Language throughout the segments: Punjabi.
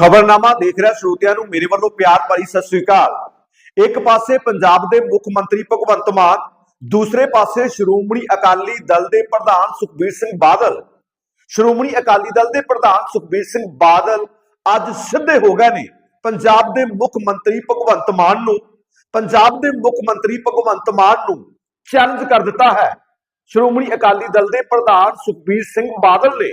ਖਬਰਨਾਮਾ ਦੇਖ ਰਿਹਾ ਸਰੋਤਿਆਂ ਨੂੰ, ਮੇਰੇ ਵੱਲੋਂ ਪਿਆਰ ਭਰੀ ਸਤਿ ਸ੍ਰੀ ਅਕਾਲ। ਇੱਕ ਪਾਸੇ ਪੰਜਾਬ ਦੇ ਮੁੱਖ ਮੰਤਰੀ ਭਗਵੰਤ ਮਾਨ, ਦੂਸਰੇ ਪਾਸੇ ਸ਼੍ਰੋਮਣੀ ਅਕਾਲੀ ਦਲ ਦੇ ਪ੍ਰਧਾਨ ਸੁਖਬੀਰ ਸਿੰਘ ਬਾਦਲ। ਸ਼੍ਰੋਮਣੀ ਅਕਾਲੀ ਦਲ ਦੇ ਪ੍ਰਧਾਨ ਸੁਖਬੀਰ ਸਿੰਘ ਬਾਦਲ ਅੱਜ ਸਿੱਧੇ ਹੋ ਗਏ ਨੇ। ਪੰਜਾਬ ਦੇ ਮੁੱਖ ਮੰਤਰੀ ਭਗਵੰਤ ਮਾਨ ਨੂੰ, ਪੰਜਾਬ ਦੇ ਮੁੱਖ ਮੰਤਰੀ ਭਗਵੰਤ ਮਾਨ ਨੂੰ ਚੈਲੰਜ ਕਰ ਦਿੱਤਾ ਹੈ। ਸ਼੍ਰੋਮਣੀ ਅਕਾਲੀ ਦਲ ਦੇ ਪ੍ਰਧਾਨ ਸੁਖਬੀਰ ਸਿੰਘ ਬਾਦਲ ਨੇ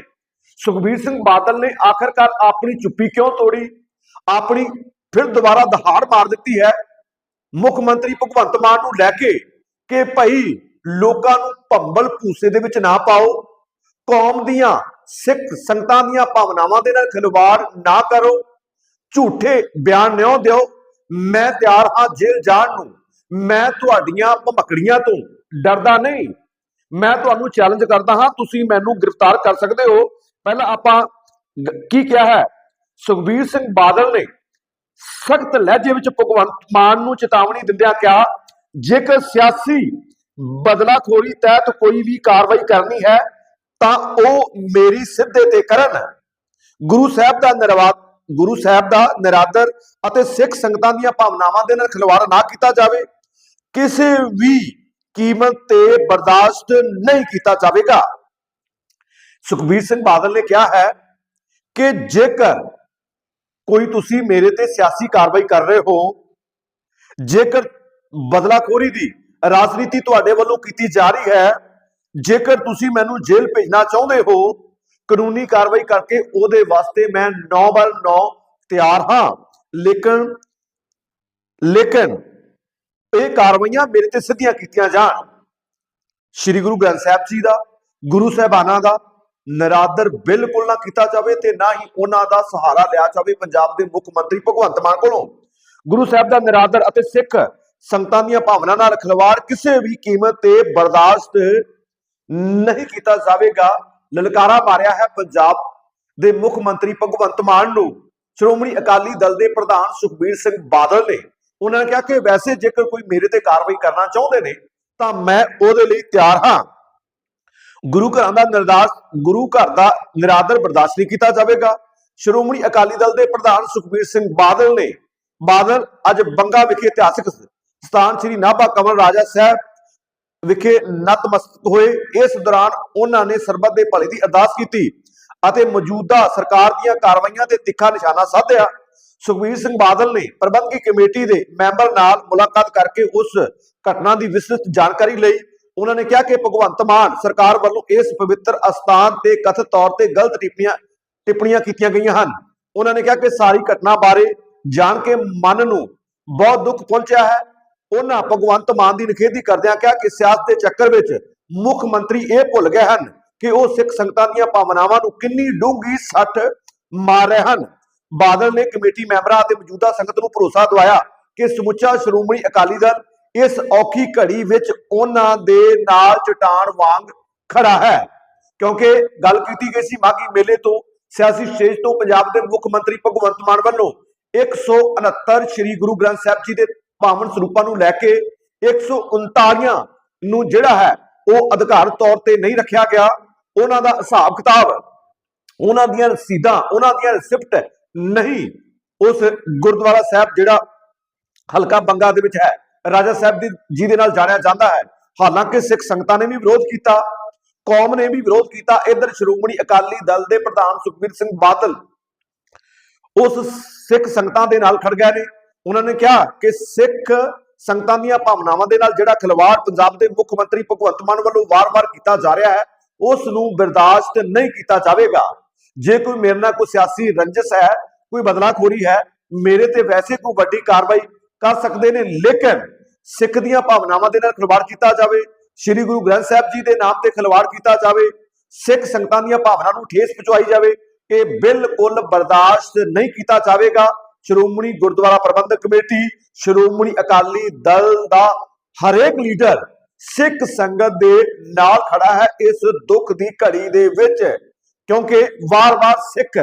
ਸੁਖਬੀਰ ਸਿੰਘ ਬਾਦਲ ਨੇ ਆਖਰਕਾਰ ਆਪਣੀ ਚੁੱਪੀ ਕਿਉਂ ਤੋੜੀ? ਆਪਣੀ ਫਿਰ ਦੁਬਾਰਾ ਦਹਾੜ ਮਾਰ ਦਿੱਤੀ ਹੈ। ਮੁੱਖ ਮੰਤਰੀ ਭਗਵੰਤ ਮਾਨ ਨੂੰ ਲੈ ਕੇ ਕਿ ਭਾਈ ਲੋਕਾਂ ਨੂੰ ਭੰਬਲ ਭੂਸੇ ਦੇ ਵਿੱਚ ਨਾ ਪਾਓ। ਕੌਮ ਦੀਆਂ ਸਿੱਖ ਸੰਗਤਾਂ ਦੀਆਂ ਭਾਵਨਾਵਾਂ ਦੇ ਨਾਲ ਖਿਲਵਾੜ ਨਾ ਕਰੋ। ਝੂਠੇ ਬਿਆਨ ਨਿਉ ਦਿਓ। ਮੈਂ ਤਿਆਰ ਹਾਂ ਜੇਲ੍ਹ ਜਾਣ ਨੂੰ। ਮੈਂ ਤੁਹਾਡੀਆਂ ਭਮਕੜੀਆਂ ਤੋਂ ਡਰਦਾ ਨਹੀਂ। ਮੈਂ ਤੁਹਾਨੂੰ ਚੈਲੰਜ ਕਰਦਾ ਹਾਂ। ਤੁਸੀਂ ਮੈਨੂੰ ਗ੍ਰਿਫਤਾਰ ਕਰ ਸਕਦੇ ਹੋ। ਪਹਿਲਾਂ ਆਪਾਂ ਕੀ ਕਿਹਾ ਹੈ? ਸੁਖਬੀਰ ਸਿੰਘ ਬਾਦਲ ਨੇ ਸਖਤ ਲਹਿਜੇ ਵਿੱਚ ਭਗਵੰਤ ਮਾਨ ਨੂੰ ਚੇਤਾਵਨੀ ਦਿੰਦਿਆਂ ਕਿਹਾ, ਜੇਕਰ ਸਿਆਸੀ ਬਦਲਾਖੋਰੀ ਤਹਿਤ ਕੋਈ ਵੀ ਕਾਰਵਾਈ ਕਰਨੀ ਹੈ, ਤਾਂ ਉਹ ਮੇਰੀ ਸਿੱਧੇ ਤੇ ਕਰਨ। ਗੁਰੂ ਸਾਹਿਬ ਦਾ ਨਿਰਵਾ ਗੁਰੂ ਸਾਹਿਬ ਦਾ ਨਿਰਾਦਰ ਅਤੇ ਸਿੱਖ ਸੰਗਤਾਂ ਦੀਆਂ ਭਾਵਨਾਵਾਂ ਦੇ ਨਾਲ ਖਿਲਵਾੜ ਨਾ ਕੀਤਾ ਜਾਵੇ, ਕਿਸੇ ਵੀ ਕੀਮਤ ਤੇ ਬਰਦਾਸ਼ਤ ਨਹੀਂ ਕੀਤਾ ਜਾਵੇਗਾ। ਸੁਖਬੀਰ ਸਿੰਘ ਬਾਦਲ ਨੇ ਕਿਹਾ ਹੈ ਕਿ ਜੇਕਰ ਕੋਈ ਤੁਸੀਂ ਮੇਰੇ ਤੇ ਸਿਆਸੀ ਕਾਰਵਾਈ ਕਰ ਰਹੇ ਹੋ, ਜੇਕਰ ਬਦਲਾਖੋਰੀ ਦੀ ਰਾਜਨੀਤੀ ਤੁਹਾਡੇ ਵੱਲੋਂ ਕੀਤੀ ਜਾ ਰਹੀ ਹੈ, ਜੇਕਰ ਤੁਸੀਂ ਮੈਨੂੰ ਜੇਲ੍ਹ ਭੇਜਣਾ ਚਾਹੁੰਦੇ ਹੋ, ਕਾਨੂੰਨੀ ਕਾਰਵਾਈ ਕਰਕੇ ਉਹਦੇ ਵਾਸਤੇ ਮੈਂ 9 ਬਰ 9 ਤਿਆਰ ਹਾਂ। ਲੇਕਿਨ ਲੇਕਿਨ ਇਹ ਕਾਰਵਾਈਆਂ ਮੇਰੇ ਤੇ ਸਿੱਧੀਆਂ ਕੀਤੀਆਂ ਜਾਣ। ਸ੍ਰੀ ਗੁਰੂ ਗ੍ਰੰਥ ਸਾਹਿਬ ਜੀ ਦਾ, ਗੁਰੂ ਸਾਹਿਬਾਨਾਂ ਦਾ ਨਰਾਦਰ ਬਿਲਕੁਲ ਨਾ ਕੀਤਾ ਜਾਵੇ ਤੇ ਨਾ ਹੀ ਉਹਨਾਂ ਦਾ ਸਹਾਰਾ ਲਿਆ ਜਾਵੇ ਪੰਜਾਬ ਦੇ ਮੁੱਖ ਮੰਤਰੀ ਭਗਵੰਤ ਮਾਨ ਕੋਲੋਂ। ਗੁਰੂ ਸਾਹਿਬ ਦਾ ਨਰਾਦਰ ਅਤੇ ਸਿੱਖ ਸੰਗਤਾਂ ਦੀਆਂ ਭਾਵਨਾ ਨਾਲ ਖਿਲਵਾੜ ਕਿਸੇ ਵੀ ਕੀਮਤ ਤੇ ਬਰਦਾਸ਼ਤ ਨਹੀਂ ਕੀਤਾ ਜਾਵੇਗਾ। ਲਲਕਾਰਾ ਮਾਰਿਆ ਹੈ ਪੰਜਾਬ ਦੇ ਮੁੱਖ ਮੰਤਰੀ ਭਗਵੰਤ ਮਾਨ ਨੂੰ। ਸ਼੍ਰੋਮਣੀ ਅਕਾਲੀ ਦਲ ਦੇ ਪ੍ਰਧਾਨ ਸੁਖਬੀਰ ਸਿੰਘ ਬਾਦਲ ਨੇ ਉਹਨਾਂ ਨੇ ਕਿਹਾ ਕਿ ਵੈਸੇ ਜੇਕਰ ਕੋਈ ਮੇਰੇ ਤੇ ਕਾਰਵਾਈ ਕਰਨਾ ਚਾਹੁੰਦੇ ਨੇ ਤਾਂ ਮੈਂ ਉਹਦੇ ਲਈ ਤਿਆਰ ਹਾਂ। ਗੁਰੂ ਘਰਾਂ ਦਾ ਨਿਰਦਾਸ, ਗੁਰੂ ਘਰ ਦਾ ਨਿਰਾਦਰ ਬਰਦਾਸ਼ਤ ਨਹੀਂ ਕੀਤਾ ਜਾਵੇਗਾ। ਸ਼੍ਰੋਮਣੀ ਅਕਾਲੀ ਦਲ ਦੇ ਪ੍ਰਧਾਨ ਸੁਖਬੀਰ ਸਿੰਘ ਬਾਦਲ ਨੇ, ਬਾਦਲ ਅੱਜ ਬੰਗਾ ਵਿਖੇ ਇਤਿਹਾਸਕ ਸਥਾਨ ਸ੍ਰੀ ਨਾਭਾ ਕਮਲ ਰਾਜਾ ਸਾਹਿਬ ਵਿਖੇ ਨਤਮਸਤਕ ਹੋਏ। ਇਸ ਦੌਰਾਨ ਉਹਨਾਂ ਨੇ ਸਰਬੱਤ ਦੇ ਭਲੇ ਦੀ ਅਰਦਾਸ ਕੀਤੀ ਅਤੇ ਮੌਜੂਦਾ ਸਰਕਾਰ ਦੀਆਂ ਕਾਰਵਾਈਆਂ ਤੇ ਤਿੱਖਾ ਨਿਸ਼ਾਨਾ ਸਾਧਿਆ। ਸੁਖਬੀਰ ਸਿੰਘ ਬਾਦਲ ਨੇ ਪ੍ਰਬੰਧਕੀ ਕਮੇਟੀ ਦੇ ਮੈਂਬਰ ਨਾਲ ਮੁਲਾਕਾਤ ਕਰਕੇ ਉਸ ਘਟਨਾ ਦੀ ਵਿਸਤ੍ਰਿਤ ਜਾਣਕਾਰੀ ਲਈ ਉਹਨਾਂ ਨੇ ਕਿਹਾ ਕਿ ਭਗਵੰਤ ਮਾਨ ਸਰਕਾਰ ਵੱਲੋਂ ਇਸ ਪਵਿੱਤਰ ਅਸਥਾਨ ਤੇ ਕਥਿਤ ਤੌਰ ਤੇ ਗਲਤ ਟਿੱਪਣੀਆਂ ਟਿੱਪਣੀਆਂ ਕੀਤੀਆਂ ਗਈਆਂ ਹਨ। ਉਹਨਾਂ ਨੇ ਕਿਹਾ ਕਿ ਸਾਰੀ ਘਟਨਾ ਬਾਰੇ ਜਾਣ ਕੇ ਮਨ ਨੂੰ ਬਹੁਤ ਦੁੱਖ ਪਹੁੰਚਿਆ ਹੈ। ਉਹਨਾਂ ਭਗਵੰਤ ਮਾਨ ਦੀ ਨਿਖੇਧੀ ਕਰਦਿਆਂ ਕਿਹਾ ਕਿ ਸਿਆਸਤ ਦੇ ਚੱਕਰ ਵਿੱਚ ਮੁੱਖ ਮੰਤਰੀ ਇਹ ਭੁੱਲ ਗਏ ਹਨ ਕਿ ਉਹ ਸਿੱਖ ਸੰਗਤਾਂ ਦੀਆਂ ਭਾਵਨਾਵਾਂ ਨੂੰ ਕਿੰਨੀ ਡੂੰਘੀ ਸੱਟ ਮਾਰ ਰਹੇ ਹਨ। ਬਾਦਲ ਨੇ ਕਮੇਟੀ ਮੈਂਬਰਾਂ ਅਤੇ ਮੌਜੂਦਾ ਸੰਗਤ ਨੂੰ ਭਰੋਸਾ ਦਿਵਾਇਆ ਕਿ ਸਮੁੱਚਾ ਸ਼੍ਰੋਮਣੀ ਅਕਾਲੀ ਦਲ ਇਸ ਔਖੀ ਘੜੀ ਵਿੱਚ ਉਹਨਾਂ ਦੇ ਨਾਲ ਚਟਾਨ ਵਾਂਗ ਖੜਾ ਹੈ। ਕਿਉਂਕਿ ਗੱਲ ਕੀਤੀ ਗਈ ਸੀ ਮਾਗੀ ਮੇਲੇ ਤੋਂ, ਸਿਆਸੀ ਸਟੇਜ ਤੋਂ ਪੰਜਾਬ ਦੇ ਮੁੱਖ ਮੰਤਰੀ ਭਗਵੰਤ ਮਾਨ ਵੱਲੋਂ 169 ਸ੍ਰੀ ਗੁਰੂ ਗ੍ਰੰਥ ਸਾਹਿਬ ਜੀ ਦੇ ਪਾਵਨ ਸਰੂਪਾਂ ਨੂੰ ਲੈ ਕੇ 139 ਨੂੰ ਜਿਹੜਾ ਹੈ ਉਹ ਅਧਿਕਾਰ ਤੌਰ ਤੇ ਨਹੀਂ ਰੱਖਿਆ ਗਿਆ। ਉਹਨਾਂ ਦਾ ਹਿਸਾਬ ਕਿਤਾਬ, ਉਹਨਾਂ ਦੀਆਂ ਰਸੀਦਾਂ, ਉਹਨਾਂ ਦੀਆਂ ਰਿਸਿਪਟ ਨਹੀਂ। ਉਸ ਗੁਰਦੁਆਰਾ ਸਾਹਿਬ ਜਿਹੜਾ ਹਲਕਾ ਬੰਗਾ ਦੇ ਵਿੱਚ ਹੈ ਰਾਜਾ ਸਾਹਿਬ ਦੀ ਜੀ ਦੇ ਨਾਲ ਜਾਣਿਆ ਜਾਂਦਾ ਹੈ। ਹਾਲਾਂਕਿ ਸਿੱਖ ਸੰਗਤਾਂ ਨੇ ਵੀ ਵਿਰੋਧ ਕੀਤਾ, ਕੌਮ ਨੇ ਵੀ ਵਿਰੋਧ ਕੀਤਾ। ਇਧਰ ਸ਼੍ਰੋਮਣੀ ਅਕਾਲੀ ਦਲ ਦੇ ਪ੍ਰਧਾਨ ਸੁਖਬੀਰ ਸਿੰਘ ਬਾਦਲ ਉਸ ਸਿੱਖ ਸੰਗਤਾਂ ਦੇ ਨਾਲ ਖੜ ਗਏ ਨੇ। ਉਹਨਾਂ ਨੇ ਕਿਹਾ ਕਿ ਸਿੱਖ ਸੰਗਤਾਂ ਦੀਆਂ ਭਾਵਨਾਵਾਂ ਦੇ ਨਾਲ ਜਿਹੜਾ ਖਿਲਵਾੜ ਪੰਜਾਬ ਦੇ ਮੁੱਖ ਮੰਤਰੀ ਭਗਵੰਤ ਮਾਨ ਵੱਲੋਂ ਵਾਰ-ਵਾਰ ਕੀਤਾ ਜਾ ਰਿਹਾ ਹੈ, ਉਸ ਨੂੰ ਬਰਦਾਸ਼ਤ ਨਹੀਂ ਕੀਤਾ ਜਾਵੇਗਾ। ਜੇ ਕੋਈ ਮੇਰੇ ਨਾਲ ਕੋਈ ਸਿਆਸੀ ਰੰਜਸ਼ ਹੈ, ਕੋਈ ਬਦਲਾਖੋਰੀ ਹੈ, ਮੇਰੇ ਤੇ ਵੈਸੇ ਕੋਈ ਵੱਡੀ ਕਾਰਵਾਈ ਕਰ ਸਕਦੇ ਨੇ, ਲੇਕਿਨ ਸਿੱਖ ਦੀਆਂ ਭਾਵਨਾਵਾਂ ਦੇ ਨਾਲ ਖਿਲਵਾੜ ਕੀਤਾ ਜਾਵੇ, ਸ੍ਰੀ ਗੁਰੂ ਗ੍ਰੰਥ ਸਾਹਿਬ ਜੀ ਦੇ ਨਾਮ ਤੇ ਖਿਲਵਾੜ ਕੀਤਾ ਜਾਵੇ, ਸਿੱਖ ਸੰਗਤਾਂ ਦੀਆਂ ਭਾਵਨਾਵਾਂ ਨੂੰ ਠੇਸ ਪਹੁੰਚਾਈ ਜਾਵੇ, ਇਹ ਬਿਲਕੁਲ ਬਰਦਾਸ਼ਤ ਨਹੀਂ ਕੀਤਾ ਜਾਵੇਗਾ। ਸ਼੍ਰੋਮਣੀ ਗੁਰਦੁਆਰਾ ਪ੍ਰਬੰਧਕ ਕਮੇਟੀ, ਸ਼੍ਰੋਮਣੀ ਅਕਾਲੀ ਦਲ ਦਾ ਹਰੇਕ ਲੀਡਰ ਸਿੱਖ ਸੰਗਤ ਦੇ ਨਾਲ ਖੜਾ ਹੈ ਇਸ ਦੁੱਖ ਦੀ ਘੜੀ ਦੇ ਵਿੱਚ, ਕਿਉਂਕਿ ਵਾਰ-ਵਾਰ ਸਿੱਖ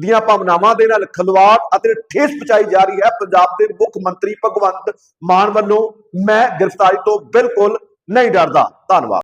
ਦੀਆਂ ਭਾਵਨਾਵਾਂ ਦੇ ਨਾਲ ਖਲਵਾੜ ਅਤੇ ਠੇਸ ਪਹੁੰਚਾਈ ਜਾ ਰਹੀ ਹੈ। ਪੰਜਾਬ ਦੇ ਮੁੱਖ ਮੰਤਰੀ ਭਗਵੰਤ ਮਾਨ ਵੱਲੋਂ ਮੈਂ ਗ੍ਰਿਫਤਾਰੀ ਤੋਂ ਬਿਲਕੁਲ ਨਹੀਂ ਡਰਦਾ। ਧੰਨਵਾਦ।